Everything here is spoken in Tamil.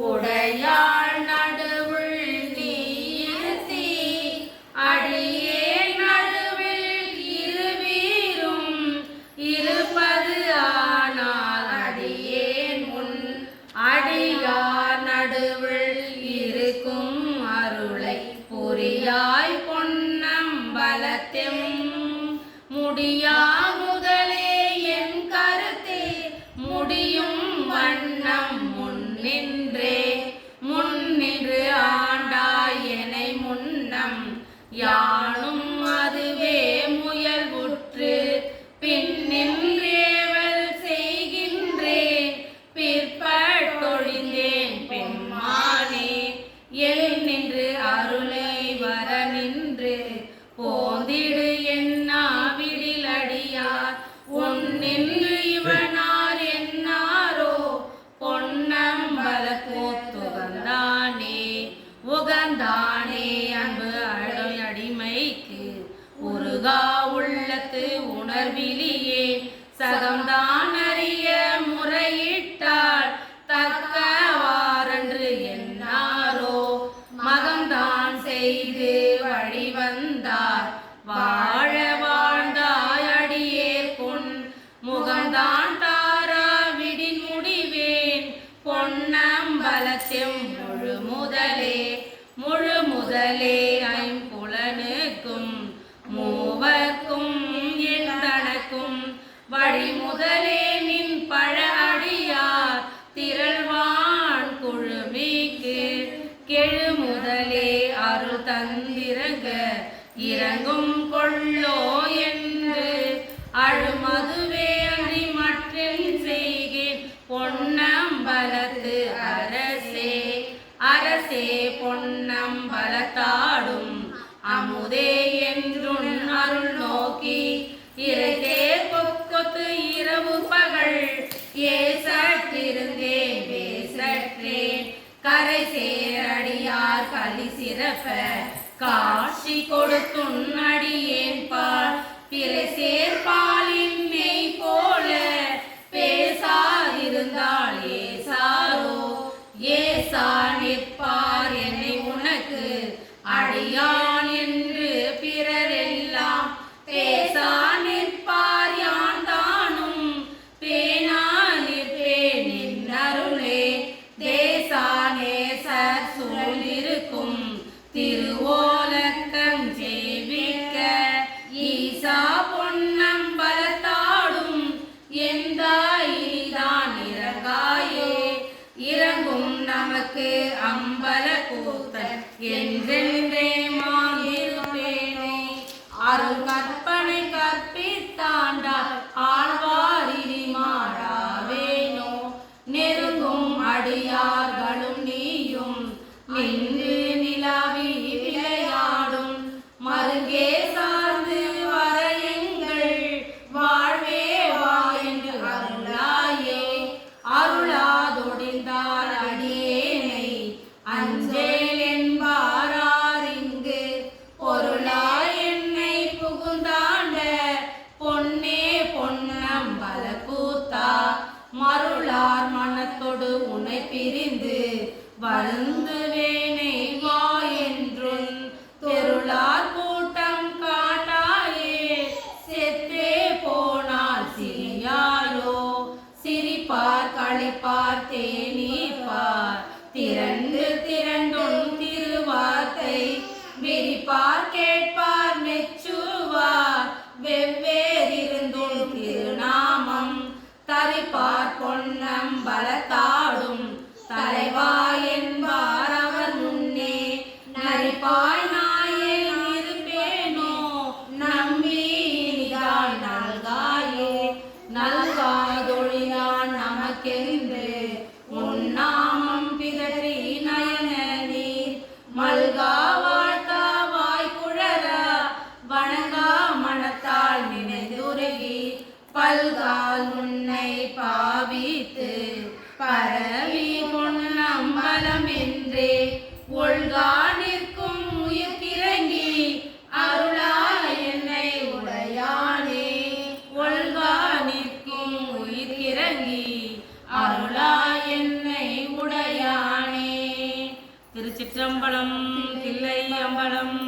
உடையாள் நடுவுள் நீ இருத்தி அடியே நடுவில் இருவீரும். இருப்பது ஆனால் அடியேன் முன் அடியார் நடுவில் இருக்கும் அருளை புரியாய் பொன்னம்பலத்தெம். முடியா முருகா உள்ளத்து உணர்விலியே சகம்தான் அறிய முறையிட்டால் தக்கவாறன்று என்னாரோ மகம்தான் செய்து வழிவந்தார். வாழ வாழ்ந்தாய் அடியேற் பொன் முகம்தான் தாரா விடின் முடிவேன். பொன்னம்பலத்தெம் முழு முதலே முழு முதலே தந்திரங்க இறங்கும் கொள்ளோ என்று அழுமதுவே அன்றி மற்றில் செய்கேன் பொன்னம்பலத்து அரசே அரசே பொன்னம்பலத்தாடும் அமுதே என்றுன் அருள் நோக்கி இறை களி சிறப்ப. காட்சி கொடுத்துன் அடியேன் பால் பிறை ಕೂತಂಗೆ பிரிந்து பிரிந்து வேணை வா என்றுன் தெருளார் கூட்டம் காட்டாயே. செத்தே போனால் சிறியாரோ சிரிப்பார் களிப்பார் தேனிப்பார் திரண்டு திரண்டும் திருவார்த்தை விரிப்பார் கேட்பார் மெச்சுவார். வெவ்வேறிருந்தும் திருநாமம் தரிப்பார் பொன்னம் பலத்தார் பாய் நாயில் இருப்பேனோ நம்பி நிதான் நல்காயே நல்காதொழிலான் நமக்கெந்த இறங்கி அருளாய் என்னை உடையானே. திருச்சிற்றம்பலம் தில்லை அம்பலம்